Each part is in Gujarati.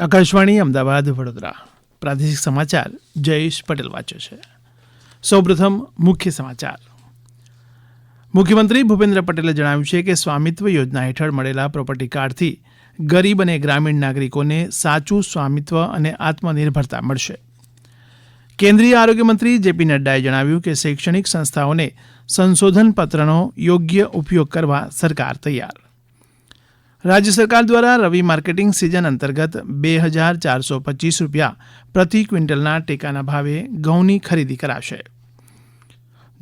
આકાશવાણી, અમદાવાદ, વડોદરા. પ્રાદેશિક સમાચાર, જયેશ પટેલ વાંચે છે. સૌપ્રથમ મુખ્ય સમાચાર. મુખ્યમંત્રી ભૂપેન્દ્ર પટેલે જણાવ્યું છે કે સ્વામિત્વ યોજના હેઠળ મળેલા પ્રોપર્ટી કાર્ડથી ગરીબ અને ગ્રામીણ નાગરિકોને સાચું સ્વામિત્વ અને આત્મનિર્ભરતા મળશે. કેન્દ્રીય આરોગ્ય મંત્રી જેપી નડ્ડાએ જણાવ્યું કે શૈક્ષણિક સંસ્થાઓને સંશોધન પત્રનો યોગ્ય ઉપયોગ કરવા સરકાર તૈયાર. રાજ્ય સરકાર દ્વારા રવિ માર્કેટિંગ સિઝન અંતર્ગત બે હજાર ચારસો પચીસ રૂપિયા પ્રતિ ક્વિન્ટલના ટેકાના ભાવે ઘઉંની ખરીદી કરાશે.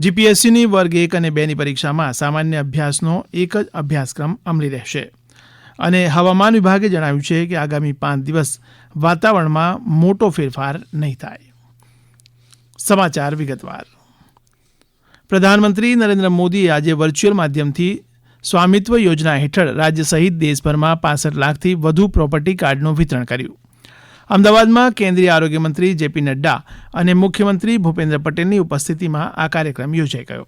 જીપીએસસીની વર્ગ એક અને બેની પરીક્ષામાં સામાન્ય અભ્યાસનો એક જ અભ્યાસક્રમ અમલી રહેશે. અને હવામાન વિભાગે જણાવ્યું છે કે આગામી પાંચ દિવસ વાતાવરણમાં મોટો ફેરફાર નહીં થાય. સમાચાર વિગતવાર. પ્રધાનમંત્રી નરેન્દ્ર મોદીએ આજે વર્ચ્યુઅલ માધ્યમથી સ્વામિત્વ યોજના હેઠળ રાજ્ય સહિત દેશભરમાં પાસઠ લાખથી વધુ પ્રોપર્ટી કાર્ડનું વિતરણ કર્યું. અમદાવાદમાં કેન્દ્રીય આરોગ્ય મંત્રી જેપી નડ્ડા અને મુખ્યમંત્રી ભૂપેન્દ્ર પટેલની ઉપસ્થિતિમાં આ કાર્યક્રમ યોજાઈ ગયો.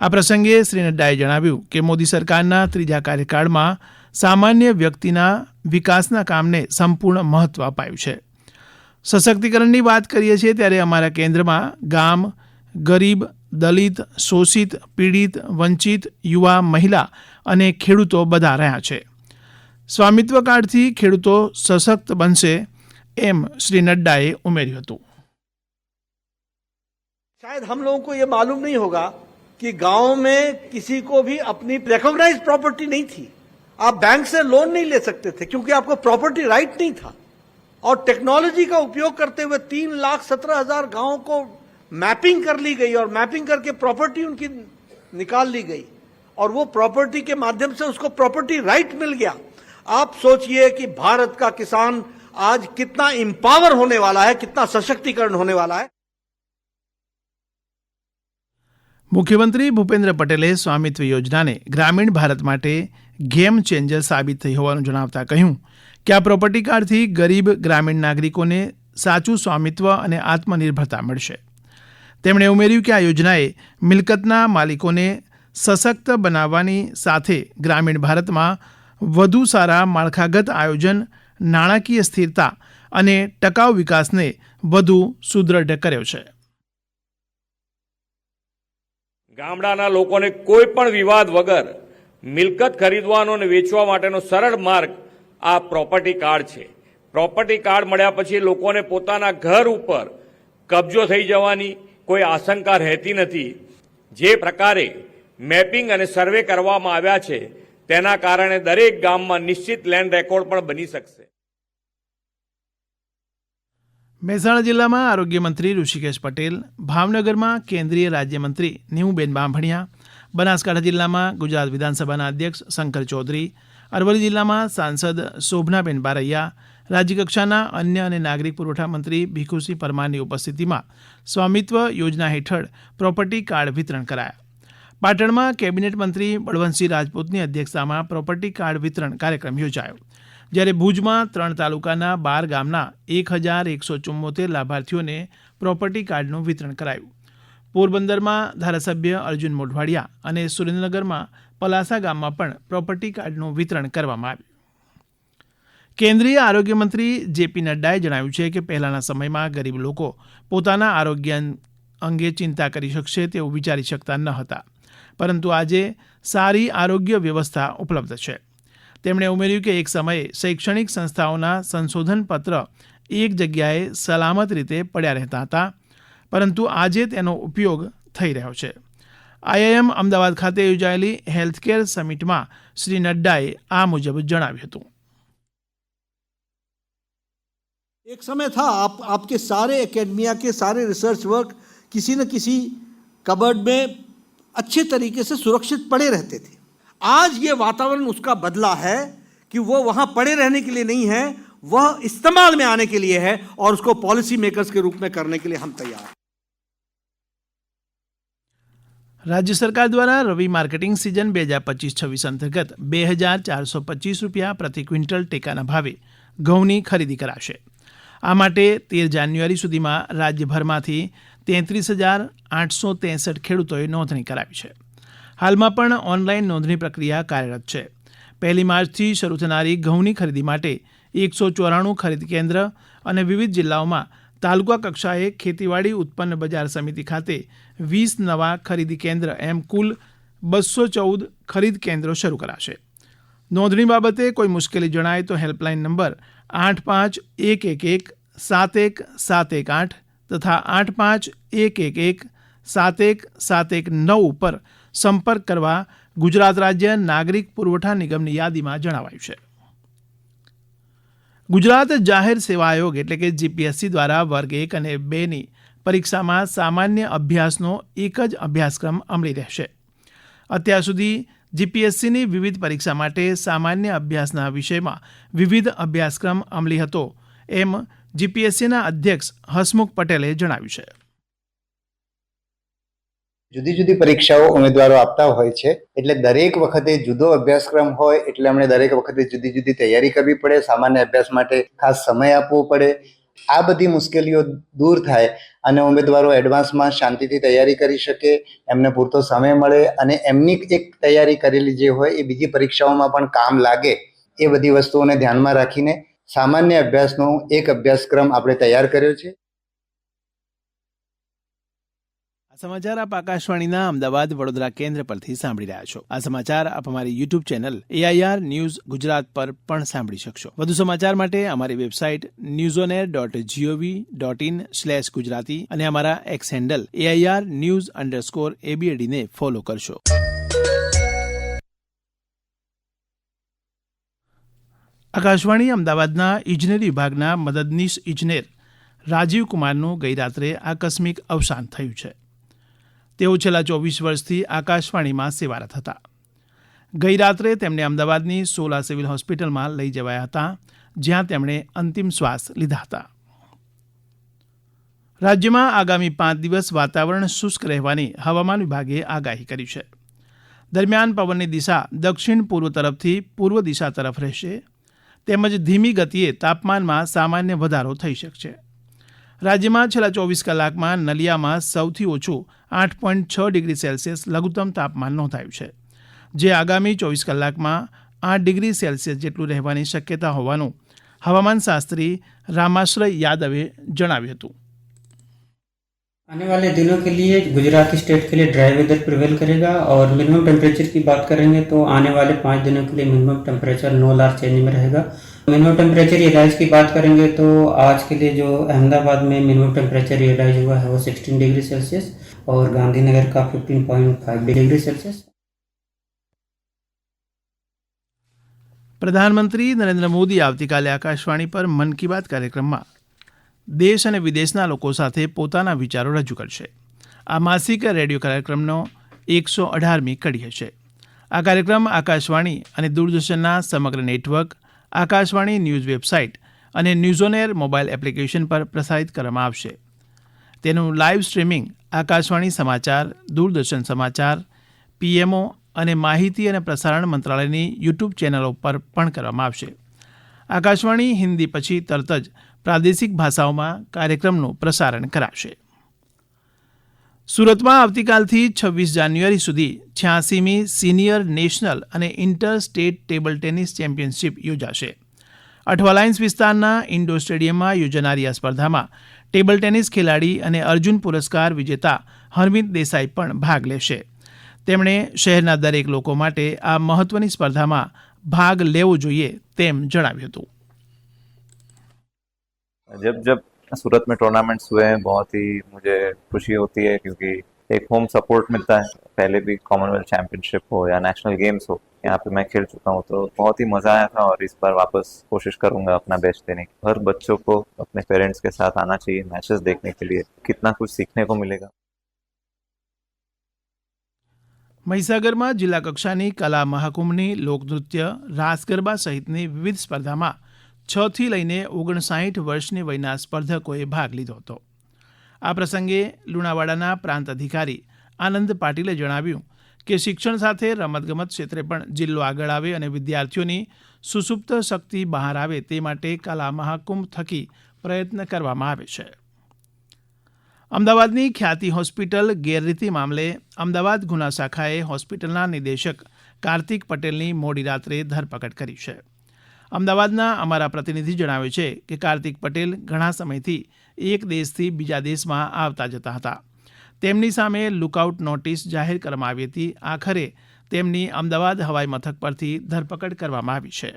આ પ્રસંગે શ્રી નડ્ડાએ જણાવ્યું કે મોદી સરકારના ત્રીજા કાર્યકાળમાં સામાન્ય વ્યક્તિના વિકાસના કામને સંપૂર્ણ મહત્વ અપાયું છે. સશક્તિકરણની વાત કરીએ છીએ ત્યારે અમારા કેન્દ્રમાં ગામ, ગરીબ દલિત શોષિત પીડિત વંચિત યુવા મહિલા અને ખેડૂતો બધા રહ્યા છે સ્વામિત્વ કાર્ડથી ખેડૂતો સશક્ત બનશે એમ શ્રી નડ્ડાએ ઉમેર્યું હતું शायद हम लोगों को ये मालूम नहीं होगा कि गांव में किसी को भी अपनी रिकॉग्नाइज प्रॉपर्टी नहीं थी आप बैंक से लोन नहीं ले सकते थे क्योंकि आपको प्रॉपर्टी राइट नहीं था और टेक्नोलॉजी का उपयोग करते हुए तीन लाख सत्रह हजार गांवों को मैपिंग कर ली गई और मैपिंग करके प्रॉपर्टी उनकी निकाल ली गई और वो प्रॉपर्टी के माध्यम से उसको प्रॉपर्टी राइट मिल गया आप सोचिए कि भारत का किसान आज कितना इंपावर होने वाला है कितना सशक्तिकरण होने वाला है મુખ્યમંત્રી ભૂપેન્દ્ર પટેલે સ્વામિત્વ યોજનાને ગ્રામીણ ભારત માટે ગેમ ચેન્જર સાબિત થઈ હોવાનું જણાવતા કહ્યું કે આ પ્રોપર્ટી કાર્ડથી ગરીબ ગ્રામીણ નાગરિકોને સાચું સ્વામિત્વ અને આત્મનિર્ભરતા મળશે તેમણે ઉમેર્યું કે આ યોજનાએ મિલકતના માલિકોને સશક્ત બનાવવાની સાથે ગ્રામીણ ભારતમાં વધુ સારા માળખાગત આયોજન, નાણાકીય સ્થિરતા અને ટકાઉ વિકાસને વધુ સુદૃઢ કર્યો છે. ગામડાના લોકોને કોઈ પણ વિવાદ વગર મિલકત ખરીદવાનો અને વેચવા માટેનો સરળ માર્ગ આ પ્રોપર્ટી કાર્ડ છે. પ્રોપર્ટી કાર્ડ મળ્યા પછી લોકોને પોતાના ઘર ઉપર કબજો થઈ જવાની કોઈ આશંકા રહેતી નથી. જે પ્રકારે મેપિંગ અને સર્વે કરવામાં આવ્યા છે, તેના કારણે દરેક ગામમાં નિશ્ચિત લેન્ડ રેકોર્ડ પણ બની શકશે. મહેસાણા જિલ્લામાં આરોગ્ય મંત્રી ઋષિકેશ પટેલ, ભાવનગરમાં કેન્દ્રીય રાજ્યમંત્રી નીમુબેન બાંભણિયા, બનાસકાંઠા જિલ્લામાં ગુજરાત વિધાનસભાના અધ્યક્ષ શંકર ચૌધરી, અરવલ્લી જિલ્લામાં સાંસદ શોભનાબેન બારૈયા રાજ્યકક્ષાના અન્ય અને નાગરિક પુરવઠા મંત્રી ભીખુસિંહ પરમારની ઉપસ્થિતિમાં સ્વામિત્વ યોજના હેઠળ પ્રોપર્ટી કાર્ડ વિતરણ કરાયા. પાટણમાં કેબિનેટ મંત્રી બળવંતસિંહ રાજપૂતની અધ્યક્ષતામાં પ્રોપર્ટી કાર્ડ વિતરણ કાર્યક્રમ યોજાયો. જ્યારે ભુજમાં ત્રણ તાલુકાના બાર ગામના એક હજાર એકસો ચુમ્મોતેર લાભાર્થીઓને પ્રોપર્ટી કાર્ડનું વિતરણ કરાયું. પોરબંદરમાં ધારાસભ્ય અર્જુન મોઢવાડિયા અને સુરેન્દ્રનગરમાં પલાસા ગામમાં પણ પ્રોપર્ટી કાર્ડનું વિતરણ કરવામાં આવ્યું. કેન્દ્રીય આરોગ્ય મંત્રી જેપી નડ્ડાએ જણાવ્યું છે કે પહેલાના સમયમાં ગરીબ લોકો પોતાના આરોગ્ય અંગે ચિંતા કરી શકશે તેવું વિચારી શકતા ન હતા. પરંતુ આજે સારી આરોગ્ય વ્યવસ્થા ઉપલબ્ધ છે. તેમણે ઉમેર્યું કે એક સમયે શૈક્ષણિક સંસ્થાઓના સંશોધન પત્ર એક જગ્યાએ સલામત રીતે પડ્યા રહેતા હતા, પરંતુ આજે તેનો ઉપયોગ થઈ રહ્યો છે. આઈઆઈએમ અમદાવાદ ખાતે યોજાયેલી હેલ્થકેર સમિટમાં શ્રી નડ્ડાએ આ મુજબ જણાવ્યું હતું. एक समय था आप आपके सारे एकेडमिया के सारे रिसर्च वर्क किसी न किसी कबर्ड में अच्छे तरीके से सुरक्षित पड़े रहते थे आज ये वातावरण उसका बदला है कि वो वहां पड़े रहने के लिए नहीं है वह इस्तेमाल में आने के लिए है और उसको पॉलिसी मेकर्स के रूप में करने के लिए हम तैयार हैं રાજ્ય સરકાર દ્વારા રવિ માર્કેટિંગ સિઝન બે હજાર પચીસ છવ્વીસ અંતર્ગત બે હજાર ચારસો પચીસ રૂપિયા પ્રતિ ક્વિન્ટલ ટેકાના ભાવે ઘઉંની ખરીદી કરાશે આ માટે તેર જાન્યુઆરી સુધીમાં રાજ્યભરમાંથી તેત્રીસ હજાર આઠસો ત્રેસઠ ખેડૂતોએ નોંધણી કરાવી છે. હાલમાં પણ ઓનલાઈન નોંધણી પ્રક્રિયા કાર્યરત છે. પહેલી માર્ચથી શરૂ થનારી ઘઉંની ખરીદી માટે એકસો ચોરાણું ખરીદ કેન્દ્ર અને વિવિધ જિલ્લાઓમાં તાલુકા કક્ષાએ ખેતીવાડી ઉત્પન્ન બજાર સમિતિ ખાતે વીસ નવા ખરીદી કેન્દ્ર એમ કુલ બસો ચૌદ ખરીદ કેન્દ્રો શરૂ કરાશે. નોંધણી બાબતે કોઈ મુશ્કેલી જણાય તો હેલ્પલાઇન નંબર આઠ પાંચ એક એક એક સાત એક સાત એક આઠ તથા આઠ પાંચ એક એક એક સાત એક સાત એક નવ ઉપર સંપર્ક કરવા ગુજરાત રાજ્ય નાગરિક પુરવઠા નિગમની યાદીમાં જણાવાયું છે. ગુજરાત જાહેર સેવા આયોગ એટલે કે જીપીએસસી દ્વારા વર્ગ એક અને બેની પરીક્ષામાં સામાન્ય અભ્યાસનો એક જ અભ્યાસક્રમ અમલી રહેશે. અત્યાર સુધી જીપીએસસીની વિવિધ પરીક્ષા માટે સામાન્ય અભ્યાસના વિષયમાં વિવિધ અભ્યાસક્રમ અમલી હતો. એમ જીપીએસસીના અધ્યક્ષ હસમુખ પટેલે જણાવ્યું છે. જુદી જુદી પરીક્ષાઓ ઉમેદવારો આપતા હોય છે, એટલે દરેક વખતે જુદો અભ્યાસક્રમ હોય, એટલે અમને દરેક વખતે જુદી જુદી તૈયારી કરવી પડે, સામાન્ય અભ્યાસ માટે ખાસ સમય આપવો પડે આ બધી મુશ્કેલીઓ દૂર થાય અને ઉમેદવારો એડવાન્સમાં શાંતિથી તૈયારી કરી શકે, એમને પૂરતો સમય મળે અને એમની એક તૈયારી કરેલી જે હોય એ બીજી પરીક્ષાઓમાં પણ કામ લાગે, એ બધી વસ્તુઓને ધ્યાનમાં રાખીને સામાન્ય અભ્યાસનો એક અભ્યાસક્રમ આપણે તૈયાર કર્યો છે. સમાચાર આપ આકાશવાણીના અમદાવાદ વડોદરા કેન્દ્ર પરથી સાંભળી રહ્યા છો. આ સમાચાર આપ અમારી YouTube channel AIR news Gujarat પર પણ સાંભળી શકશો. વધુ સમાચાર માટે અમારી website news on air dot GOV dot in slash Gujarati અને અમારા X handle AIR news underscore એબીએડીને follow કરશો. આકાશવાણી અમદાવાદના ઇજનેરી વિભાગના મદદનીશ ઇજનેર રાજીવ કુમારનું ગઈરાત્રે આકસ્મિક અવસાન થયું છે. તેઓ છેલ્લા ચોવીસ વર્ષથી આકાશવાણીમાં સેવારત હતા. ગઈ રાત્રે તેમને અમદાવાદની સોલા સિવિલ હોસ્પિટલમાં લઈ જવાયા હતા, જ્યાં તેમણે અંતિમ શ્વાસ લીધા હતા. રાજ્યમાં આગામી પાંચ દિવસ વાતાવરણ શુષ્ક રહેવાની હવામાન વિભાગે આગાહી કરી છે. દરમિયાન પવનની દિશા દક્ષિણ પૂર્વ તરફથી પૂર્વ દિશા તરફ રહેશે. તેમજ ધીમી ગતિએ તાપમાનમાં સામાન્ય વધારો થઈ શકશે. રાજ્યમાં છેલ્લા ચોવીસ કલાકમાં નલિયામાં સૌથી ઓછું આઠ પોઈન્ટ છ ડિગ્રી સેલ્સિયસ લઘુત્તમ તાપમાન નોંધાયું છે જે આગામી ચોવીસ કલાકમાં આઠ ડિગ્રી સેલ્સિયસ જેટલું રહેવાની શક્યતા હોવાનું હવામાન શાસ્ત્રી રામાશ્રય યાદવે જણાવ્યું હતું आने वाले दिनों के लिए गुजरात स्टेट के लिए ड्राई वेदर प्रिवेल करेगा और मिनिमम टेम्परेचर की बात करेंगे तो आने वाले पाँच दिनों के लिए minimum temperature no large change में रहेगा मिनिमम टेम्परेचर रियलाइज की बात करेंगे तो आज के लिए जो अहमदाबाद में मिनिमम टेम्परेचर रियलाइज हुआ है वो 16 डिग्री सेल्सियस और गांधीनगर का 15.5 डिग्री सेल्सियस પ્રધાનમંત્રી નરેન્દ્ર મોદી આવતીકાલે આકાશવાણી પર મન કી બાત કાર્યક્રમમાં દેશ અને વિદેશના લોકો સાથે પોતાના વિચારો રજૂ કરશે આ માસિક રેડિયો કાર્યક્રમનો એકસો અઢારમી કડી હશે આ કાર્યક્રમ આકાશવાણી અને દૂરદર્શનના સમગ્ર નેટવર્ક આકાશવાણી ન્યૂઝ વેબસાઇટ અને news on air mobile application પર પ્રસારિત કરવામાં આવશે. તેનું લાઇવ સ્ટ્રીમિંગ આકાશવાણી સમાચાર, દૂરદર્શન સમાચાર, પીએમઓ અને માહિતી અને પ્રસારણ મંત્રાલયની યુટ્યુબ ચેનલો પર પણ કરવામાં આવશે. આકાશવાણી હિન્દી પછી તરત જ પ્રાદેશિક ભાષાઓમાં કાર્યક્રમનું પ્રસારણ કરાશે. સુરતમાં આવતીકાલથી છવ્વીસ જાન્યુઆરી સુધી છ્યાસીમી સિનિયર નેશનલ અને inter state table tennis championship યોજાશે. અઠવાલાઇન્સ વિસ્તારના ઇન્ડોર સ્ટેડિયમમાં યોજાનારી આ સ્પર્ધામાં ટેબલ ટેનિસ ખેલાડી અને અર્જુન પુરસ્કાર વિજેતા હરમિત દેસાઈ પણ ભાગ લેશે. તેમણે શહેરના દરેક લોકો માટે આ મહત્વની સ્પર્ધામાં ભાગ લેવો જોઈએ તેમ જણાવ્યું હતું. જબ જબ सूरत में टूर्नामेंट्स हुए हैं बहुत ही मुझे खुशी होती है क्योंकि एक होम सपोर्ट मिलता है पहले भी कॉमनवेल्थ चैंपियनशिप हो या नेशनल गेम्स हो यहाँ पे मैं खेल चुका हूँ तो बहुत ही मजा आया था और इस बार वापस कोशिश करूंगा अपना बेस्ट देने की हर बच्चों को अपने पेरेंट्स के साथ आना चाहिए मैचेस देखने के लिए कितना कुछ सीखने को मिलेगा મહીસાગરમાં જિલ્લા કક્ષાની કલા મહાકુંભની લોકનૃત્ય રાસ ગરબા સહિતની વિવિધ સ્પર્ધામાં છ થી લઈને ઓગણસાઠ વર્ષની વયના સ્પર્ધકોએ ભાગ લીધો હતો. આ પ્રસંગે લુણાવાડાના પ્રાંત અધિકારી આનંદ પાટીલે જણાવ્યું કે શિક્ષણ સાથે રમતગમત ક્ષેત્રે પણ જિલ્લો આગળ આવે અને વિદ્યાર્થીઓની સુસુપ્ત શક્તિ બહાર આવે તે માટે કલા મહાકુંભ થકી પ્રયત્ન કરવામાં આવે છે. અમદાવાદની ખ્યાતિ હોસ્પિટલ ગેરરીતિ મામલે અમદાવાદ ગુના શાખાએ હોસ્પિટલના નિદેશક કાર્તિક પટેલની મોડી રાત્રે ધરપકડ કરી છે. અમદાવાદના અમારા પ્રતિનિધિ જણાવે છે કે કાર્તિક પટેલ ઘણા સમયથી એક દેશથી બીજા દેશમાં આવતા જતા હતા. તેમની સામે લુકઆઉટ નોટિસ જાહેર કરવામાં આવી હતી. આખરે તેમની અમદાવાદ હવાઈ મથક પરથી ધરપકડ કરવામાં આવી છે.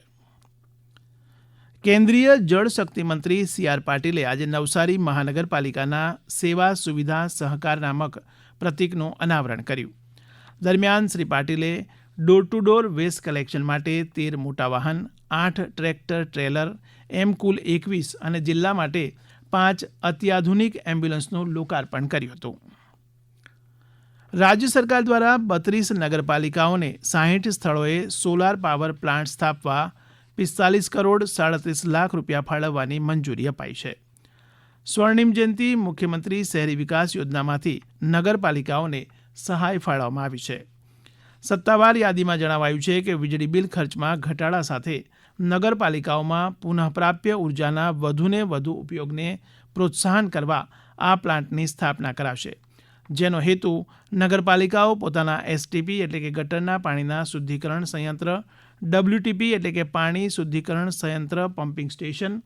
કેન્દ્રીય જળશક્તિ મંત્રી સી આર પાટીલે આજે નવસારી મહાનગરપાલિકાના સેવા સુવિધા સહકાર નામક પ્રતીકનું અનાવરણ કર્યું. દરમિયાન શ્રી પાટીલે door to door waste collection માટે તેર મોટા વાહન, આઠ ટ્રેક્ટર ટ્રેલર, એમ કુલ એકવીસ અને જિલ્લા માટે પાંચ અત્યાધુનિક એમ્બ્યુલન્સનું લોકાર્પણ કર્યું હતું. રાજ્ય સરકાર દ્વારા બત્રીસ નગરપાલિકાઓને સાહીઠ સ્થળોએ સોલાર પાવર પ્લાન્ટ સ્થાપવા પિસ્તાલીસ કરોડ સાડત્રીસ લાખ રૂપિયા ફાળવવાની મંજૂરી અપાઈ છે. સ્વર્ણિમ જયંતિ મુખ્યમંત્રી શહેરી વિકાસ યોજનામાંથી નગરપાલિકાઓને સહાય ફાળવવામાં આવી છે. સત્તાવાર યાદીમાં જણાવાયું છે કે વીજળી બિલ ખર્ચમાં ઘટાડા સાથે નગરપાલિકાઓમાં પુનઃપ્રાપ્ય ઉર્જાના વધુને વધુ ઉપયોગને પ્રોત્સાહન કરવા આ પ્લાન્ટની સ્થાપના કરાશે. જેનો હેતુ નગરપાલિકાઓ પોતાના એસટીપી એટલે કે ગટરના પાણીના શુદ્ધિકરણ સંયંત્ર ડબ્લ્યુટીપી એટલે કે પાણી શુદ્ધિકરણ સંયંત્ર પમ્પિંગ સ્ટેશન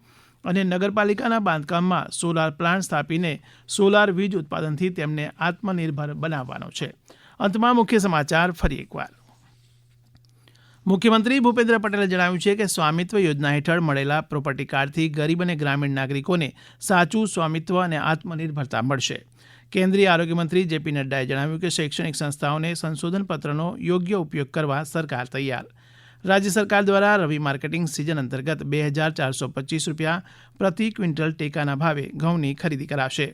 અને નગરપાલિકાના બાંધકામમાં સોલાર પ્લાન્ટ સ્થાપીને સોલાર વીજ ઉત્પાદનથી તેમને આત્મનિર્ભર બનાવવાનો છે. અંતમાં મુખ્ય સમાચાર ફરી એકવાર. મુખ્યમંત્રી ભૂપેન્દ્ર પટેલે જણાવ્યું છે કે સ્વામિત્વ યોજના હેઠળ મળેલા પ્રોપર્ટી કાર્ડથી ગરીબ અને ગ્રામીણ નાગરિકોને સાચું સ્વામિત્વ અને આત્મનિર્ભરતા મળશે. કેન્દ્રીય આરોગ્યમંત્રી જેપી નડ્ડાએ જણાવ્યું કે શૈક્ષણિક સંસ્થાઓને સંશોધન પત્રનો યોગ્ય ઉપયોગ કરવા સરકાર તૈયાર. રાજ્ય સરકાર દ્વારા રવિ માર્કેટિંગ સિઝન અંતર્ગત બે હજાર ચારસો પચીસ રૂપિયા પ્રતિ ક્વિન્ટલ ટેકાના ભાવે ઘઉંની ખરીદી કરાશે.